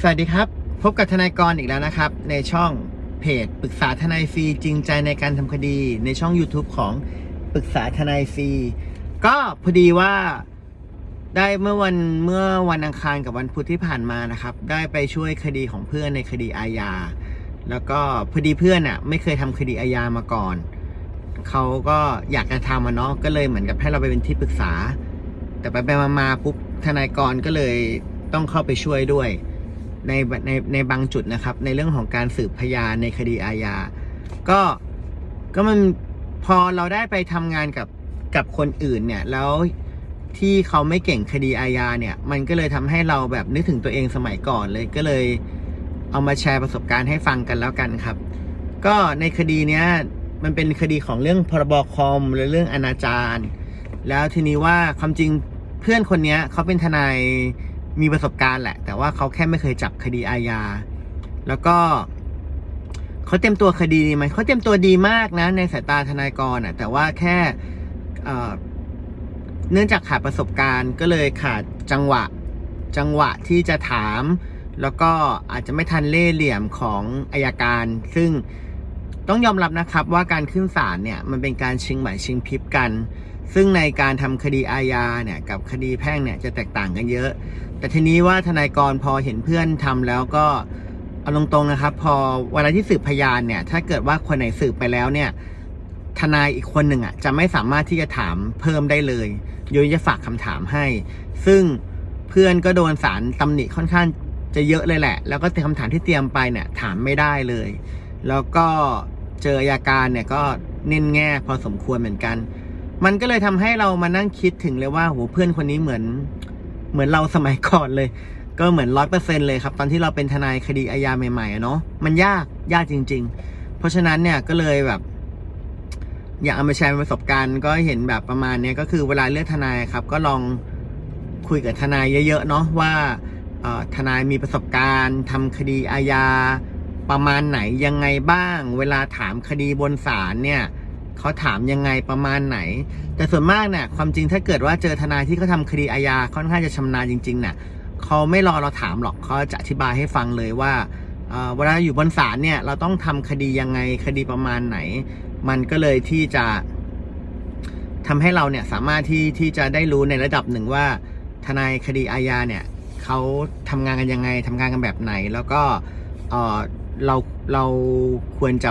สวัสดีครับ พบกับทนายกรอีกแล้วนะครับ ในช่องเพจปรึกษาทนายฟรีจริงใจในการทำคดี ในช่อง YouTube ของปรึกษาทนายฟรีก็พอดีว่าได้เมื่อวันเมื่อวันอังคารกับวันพุธที่ผ่านมานะครับ ได้ไปช่วยคดีของเพื่อนในคดีอาญาแล้วก็พอดีเพื่อนอะ ไม่เคยทำคดีอาญามาก่อนเขาก็อยากจะทำอะเนาะก็เลยเหมือนกับให้เราไปเป็นที่ปรึกษา แต่ไปไปมามาปุ๊บทนายกรก็เลยต้องเข้าไปช่วยด้วย ในในในบางจุดนะครับ ในเรื่องของการสืบพยานในคดีอาญาก็ก็มันพอเราได้ไปทำงานกับกับคนอื่นเนี่ยแล้วที่เขาไม่เก่งคดีอาญาเนี่ย มันก็เลยทำให้เราแบบนึกถึงตัวเองสมัยก่อนเลยก็เลยเอามาแชร์ประสบการณ์ให้ฟังกันแล้วกันครับ ก็ในคดีเนี้ยมันเป็นคดีของเรื่องพรบคอมหรือเรื่องอนาจารแล้วทีนี้ว่าความจริงเพื่อนคนเนี้ยเขาเป็นทนาย มีประสบการณ์แหละ แต่ว่าเขาแค่ไม่เคยจับคดีอาญา แล้วก็เขาเต็มตัวคดีดีไหมเขาเต็มตัวดีมากนะ ในสายตาทนายกรอะ แต่ว่าแค่เนื่องจากขาดประสบการณ์ก็เลยขาดจังหวะจังหวะที่จะถาม แล้วก็อาจจะไม่ทันเล่เหลี่ยมของอายการ ซึ่งต้องยอมรับนะครับว่าการขึ้นศาลเนี่ยมันเป็นการชิงไหวชิงพิบกัน ซึ่งในการทำคดีอาญาเนี่ยกับคดีแพ่งเนี่ยจะแตกต่างกันเยอะ แต่ทีนี้ว่าทนายกรพอเห็นเพื่อนทำแล้วก็เอาตรงๆนะครับ พอเวลาที่สืบพยานเนี่ย ถ้าเกิดว่าคนไหนสืบไปแล้วเนี่ยทนายอีกคนหนึ่งอะจะไม่สามารถที่จะถามเพิ่มได้เลยโยยจะฝากคำถามให้ ซึ่งเพื่อนก็โดนสารตำหนิค่อนข้างจะเยอะเลยแหละ แล้วก็คำถามที่เตรียมไปเนี่ยถามไม่ได้เลย แล้วก็เจออัยการเนี่ยก็เน้นแง่พอสมควรเหมือนกัน มันก็เลยทำให้เรามานั่งคิดถึงเลยว่าโหเพื่อนคนนี้เหมือน เหมือนเราสมัยก่อนเลย ก็เหมือนร้อยเปอร์เซ็นเลยครับ ตอนที่เราเป็นทนายคดีอาญาใหม่ๆเนาะมันยากยากจริง ๆ เพราะฉะนั้นเนี่ยก็เลยแบบ อยากเอามาแชร์ประสบการณ์ก็เห็นแบบประมาณเนี้ยก็คือเวลาเลือกทนายครับ ก็ลองคุยกับทนายเยอะๆเนาะว่าทนายมีประสบการณ์ทำคดีอาญาประมาณไหนยังไงบ้าง เวลาถามคดีบนศาลเนี่ย เขาถามยังไงประมาณไหน แต่ส่วนมากเนี่ยความจริงถ้าเกิดว่าเจอทนายที่เขาทำคดีอาญาค่อนข้างจะชำนาญจริงๆเนี่ยเขาไม่รอเราถามหรอกเขาจะอธิบายให้ฟังเลยว่าเวลาอยู่บนศาลเนี่ยเราต้องทำคดียังไงคดีประมาณไหน มันก็เลยที่จะทำให้เราเนี่ยสามารถที่ที่จะได้รู้ในระดับหนึ่งว่า ทนายคดีอาญาเนี่ยเขาทำงานกันยังไงทำงานกันแบบไหน แล้วก็เเราเราควรจะ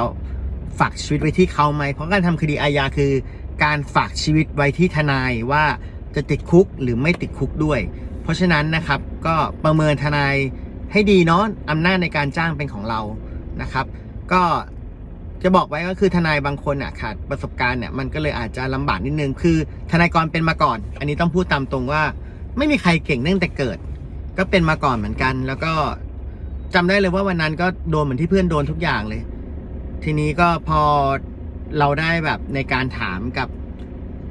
ฝากชีวิตไว้ที่เขาไหมเพราะการทำคดีอาญาคือ การฝากชีวิตไว้ที่ทนายว่าจะติดคุกหรือไม่ติดคุกด้วย เพราะฉะนั้นนะครับก็ประเมินทนายให้ดีเนาะอำนาจในการจ้างเป็นของเรานะครับ ก็จะบอกไว้ก็คือทนายบางคนอะขาดประสบการณ์เนี่ยมันก็เลยอาจจะลำบากนิดนึงคือทนายกรเป็นมาก่อน อันนี้ต้องพูดตามตรงว่า ไม่มีใครเก่งตั้งแต่เกิด ก็เป็นมาก่อนเหมือนกัน แล้วก็จำได้เลยว่าวันนั้นก็โดนเหมือนที่เพื่อนโดนทุกอย่างเลย ทีนี้ก็พอเราได้แบบในการถามกับ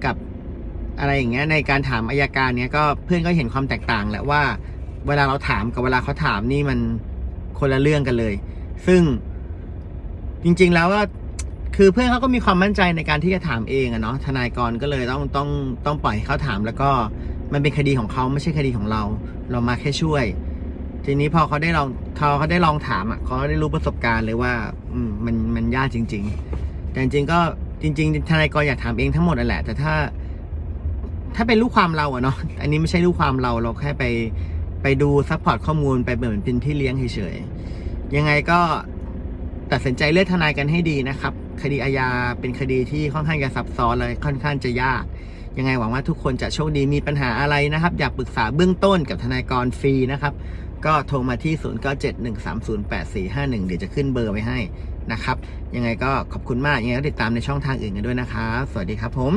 กับอะไรอย่างเงี้ยในการถามอายการเนี้ยก็เพื่อนก็เห็นความแตกต่างแหละว่า เวลาเราถามกับเวลาเขาถามนี่มันคนละเรื่องกันเลย ซึ่งจริง ๆ แล้วว่าคือเพื่อนเขาก็มีความมั่นใจในการที่จะถามเองอะเนาะทนายกรก็เลยต้องต้องต้องปล่อยให้เขาถาม แล้วก็มันเป็นคดีของเขาไม่ใช่คดีของเรา เรามาแค่ช่วย ทีนี้พอเขาได้ลองเขาเขาได้ลองถามอะเขาได้รู้ประสบการณ์เลยว่า อืมมัน มันยากจริง ๆ แต่จริงๆก็จริง ๆ ทนายกรอยากถามเองทั้งหมดนั่นแหละ แต่ถ้า ถ้าเป็นลูกความเราอะเนาะอันนี้ไม่ใช่ลูกความเราเราแค่ไปไปดูซัพพอร์ตข้อมูลไปเหมือนเป็นพี่เลี้ยงเฉยๆยังไงก็ตัดสินใจเลือกทนายกันให้ดีนะครับ คดีอาญาเป็นคดีที่ค่อนข้างจะซับซ้อนเลยค่อนข้างจะยาก ยังไงหวังว่าทุกคนจะโชคดีมีปัญหาอะไรนะครับ อยากปรึกษาเบื้องต้นกับทนายกรฟรีนะครับ ก็โทรมาที่ 0971308451 เดี๋ยวจะขึ้นเบอร์ไว้ให้นะครับ ยังไงก็ขอบคุณมาก ยังไงก็ติดตามในช่องทางอื่นกันด้วยนะครับ สวัสดีครับผม